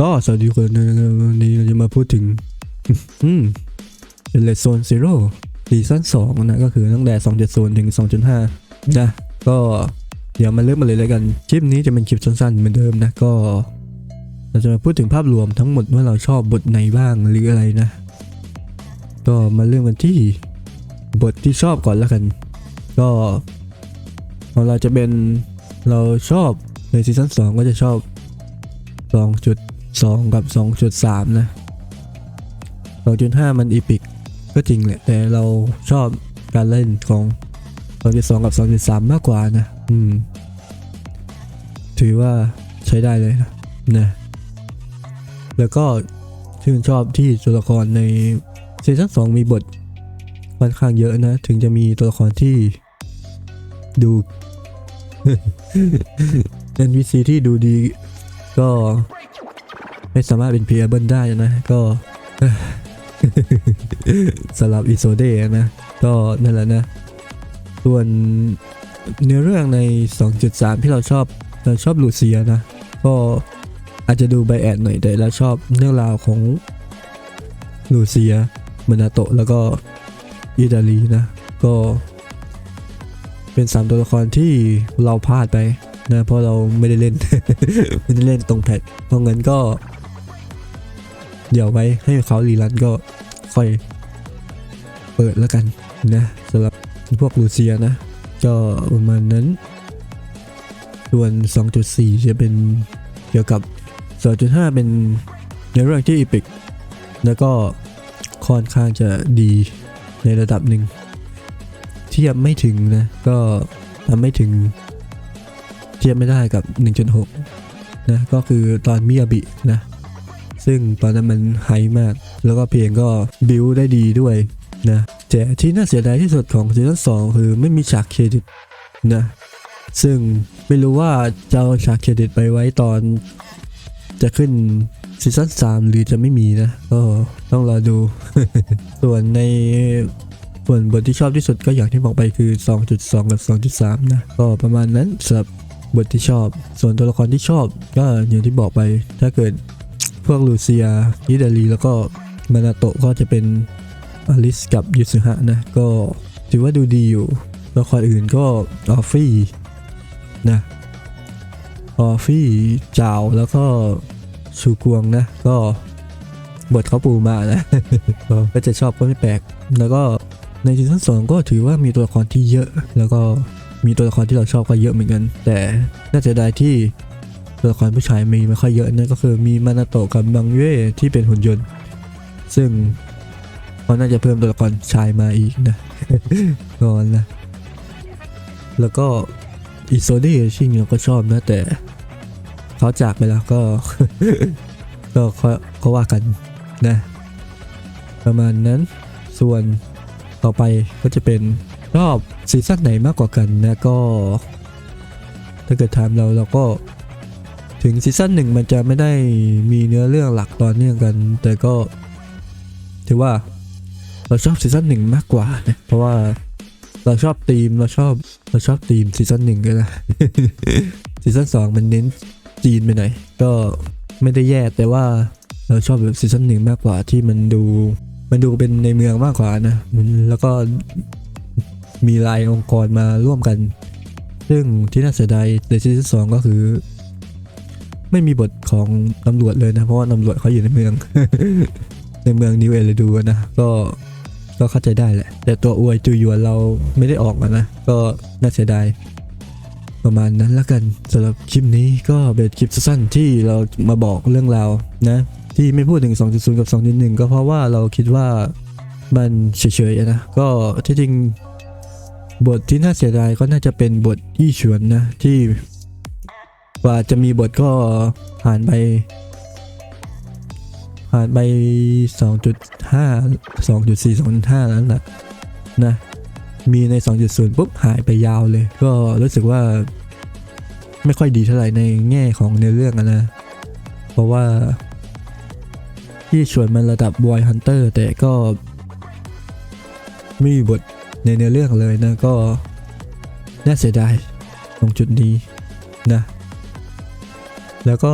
ก็สวัสดีคนนวันนี้เราจะมาพูดถึงอืมเป็นเลโซนซีโร่ซีซั่นสองนะก็คือตั้งแต่ 2.0 ถึง 2.5 นะ ก็เดี๋ยวมาเริ่มมาเลยแล้วกัน คลิปนี้จะเป็นคลิปสั้นๆเหมือนเดิมนะ ก็ เราจะมาพูดถึงภาพรวมทั้งหมดว่าเราชอบบทไหนบ้างหรืออะไรนะ ก็มาเริ่มกันที่บทที่ชอบก่อนแล้วกัน ก็ของเราจะเป็นเราชอบในซีซั่น2ก็จะชอบ 2 กับ 2.3 นะ 2.5 มันอีพิกก็จริงแหละ แต่เราชอบการเล่นของ 2.2 กับ 2.3 มากกว่านะ อืม ถือว่าใช้ได้เลยนะนะ แล้วก็ชื่นชอบที่ตัวละครในซีซั่น2มีบทค่อนข้างเยอะนะ ถึงจะมีตัวละครที่ดู NPC ที่ดูดีก็ ไม่สามารถเป็น playable ได้นะก็สำหรับอิโซเดนะ ก็นั่นแหละนะ ส่วนเนื้อเรื่องใน 2.3 ที่เราชอบเราชอบลูเซียนะ ก็อาจจะดูไบแอดหน่อยแต่เราชอบเรื่องราวของลูเซียมานาโตะแล้วก็อิตาลีนะ ก็เป็นสามตัวละครที่เราพลาดไปนะเพราะเราไม่ได้เล่น ไม่ได้เล่นตรงแพทเพราะงั้นก็ เดี๋ยวไว้ให้เขารีรันก็ค่อยเปิดแล้วกันนะสำหรับพวกลูเซียนะ ก็ประมาณนั้น ส่วน 2.4 จะเป็นเกี่ยวกับ 2.5 เป็นในเรื่องที่อีพิกแล้วก็ค่อนข้างจะดีในระดับหนึ่งเทียบไม่ถึงนะ ก็ทำไม่ถึง เทียบไม่ได้กับ 1.6 นะ ก็คือตอนมิยาบินะ ซึ่งตอนนั้นมันไฮมาก แล้วก็เพลงก็บิวได้ดีด้วยนะแต่ที่น่าเสียดายที่สุดของซีซั่น2คือไม่มีฉากเครดิตนะซึ่งไม่รู้ว่าจะเอาฉากเครดิตไปไว้ตอน จะขึ้นซีซั่น3หรือจะไม่มีนะก็ต้องรอดู ส่วนในส่วนบทที่ชอบที่สุดก็อย่างที่บอกไปคือ 2.2 กับ 2.3 นะ ก็ประมาณนั้นสำหรับบทที่ชอบ ส่วนตัวละครที่ชอบก็อย่างที่บอกไป ถ้าเกิด พวกลูเซียยิดาลีแล้วก็มานาโตะก็จะเป็นอลิสกับยูซึฮะนะ ก็ถือว่าดูดีอยู่ตัวละครอื่นก็ออฟฟี่นะออฟฟี่จาวแล้วก็ชูกวงนะ ก็บทเขาปูมานะก็จะชอบก็ไม่แปลก แล้วก็ในซีซั่นสองก็ถือว่ามีตัวละครที่เยอะ แล้วก็มีตัวละครที่เราชอบก็เยอะเหมือนกัน แต่น่าจะได้ที่ ตัวละครผู้ชายมีไม่ค่อยเยอะนั่นก็คือมีมานาโตะกับบังเย่ที่เป็นหุ่นยนต์ ซึ่งเขาน่าจะเพิ่มตัวละครชายมาอีกนะก่อนนะ แล้วก็อิโซเดชิงเราก็ชอบนะแต่เขาจากไปแล้วก็ก็ก็ก็ว่ากันนะ ประมาณนั้นส่วนต่อไปก็จะเป็นรอบซีซั่นไหนมากกว่ากันนะก็ ถ้าเกิดถามเราเราก็ ถึงซีซั่นหนึ่งมันจะไม่ได้มีเนื้อเรื่องหลักต่อเนื่องกัน แต่ก็ ถือว่าเราชอบซีซั่นหนึ่งมากกว่านะเพราะว่าเราชอบธีมเราชอบเราชอบธีมซีซั่นหนึ่งกันนะซีซั่นสองมันเน้นจีนไปหน่อยก็ไม่ได้แย่แต่ว่าเราชอบแบบซีซั่นหนึ่งมากกว่าที่มันดู มันดูเป็นในเมืองมากกว่านะแล้วก็มีลายองค์กรมาร่วมกัน ซึ่งที่น่าเสียดายในซีซั่นสองก็คือ ไม่มีบทของตำรวจเลยนะ เพราะว่าตำรวจเขาอยู่ในเมือง ในเมืองนิวเอลดูนะ ก็ก็เข้าใจได้แหละ แต่ตัวอวยจูยวนเราไม่ได้ออกมานะ ก็น่าเสียดายประมาณนั้นละกันสำหรับคลิปนี้ก็เป็นคลิปสั้นที่เรามาบอกเรื่องราวนะ ที่ไม่พูดถึง 2.0 กับ 2.1 ก็เพราะว่าเราคิดว่ามันเฉยๆนะ ก็ที่จริงบทที่น่าเสียดายก็น่าจะเป็นบทอี้ฉวนนะที่ กว่าจะมีบทก็ผ่านไป ผ่านไป 2.5 2.4 2.5นั้นแหละนะ มีใน 2.0 ปุ๊บ หายไปยาวเลย ก็รู้สึกว่าไม่ค่อยดีเท่าไหร่ในแง่ของเนื้อเรื่องนะ เพราะว่า ที่ชวนมันระดับบอยฮันเตอร์แต่ก็ไม่มีบทในเนื้อเรื่องเลยนะก็น่าเสียดายตรงจุดนี้นะ แล้วก็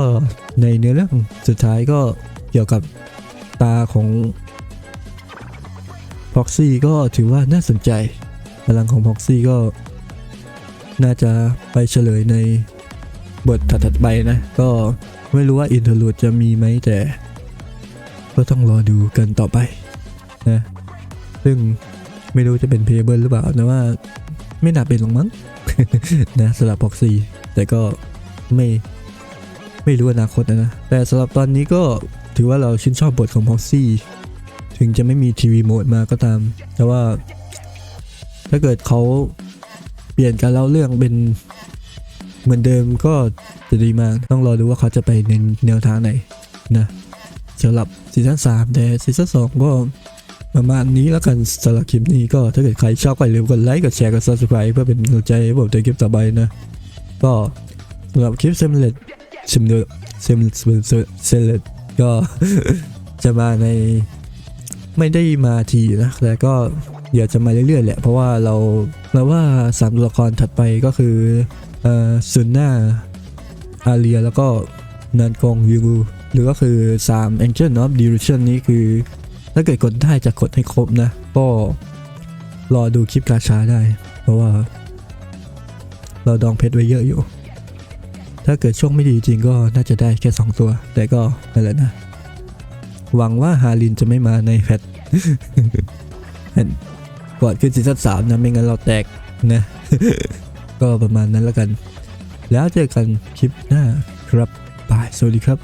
ในเนื้อเรื่องสุดท้ายก็เกี่ยวกับตาของพ็อกซี่ก็ถือว่าน่าสนใจ พลังของพ็อกซี่ก็ น่าจะไปเฉลยในบทถัดๆไปนะ ก็ไม่รู้ว่าอินเทอร์ลูดจะมีไหมแต่ ก็ต้องรอดูกันต่อไปนะ ซึ่งไม่รู้จะเป็นเพเบิลหรือเปล่านะว่า ไม่น่าเป็นหรอกมั้งนะสำหรับพ็อกซี่แต่ก็ไม่ ไม่รู้อนาคตนะนะ แต่สำหรับตอนนี้ก็ถือว่าเราชื่นชอบบทของพ็อกซี่ถึงจะไม่มีทีวีโหมดมาก็ตาม แต่ว่า ถ้าเกิดเขาเปลี่ยนการเล่าเรื่องเป็นเหมือนเดิมก็จะดีมาก ต้องรอดูว่าเขาจะไปในแนวทางไหนนะสำหรับซีซั่น3แต่ซีซั่น2ก็ประมาณนี้แล้วกันสำหรับคลิปนี้ก็ถ้าเกิดใครชอบก็อย่าลืมกดไลค์กดแชร์กด subscribe เพื่อเป็นกำลังใจให้ผมในคลิปต่อไปนะ ก็สำหรับคลิปเซมเลต ซมเลตเซมเซมเลตก็จะมาในไม่ได้มาทีนะแต่ก็เดี๋ยวจะมาเรื่อยๆแหละ เพราะว่าเราเราว่าสามตัวละครถัดไปก็คือเอ่อซุนน่าอาเรียแล้วก็นันกงยูหรือก็คือ3 Angel of Delusion นี้คือ ถ้าเกิดกดได้จะกดให้ครบนะ ก็รอดูคลิปกาชาได้ เพราะว่า เราดองเพชรไว้เยอะอยู่ ถ้าเกิดช่วงไม่ดีจริงก็น่าจะได้แค่ 2 ตัว แต่ก็นั่นแหละนะ หวังว่าฮาลินจะไม่มาในแพทก่อนขึ้นซีซั่นสามนะไม่งั้นเราแตกนะ ก็ประมาณนั้นแล้วกัน แล้วเจอกันคลิปหน้าครับบายสวัสดีครับ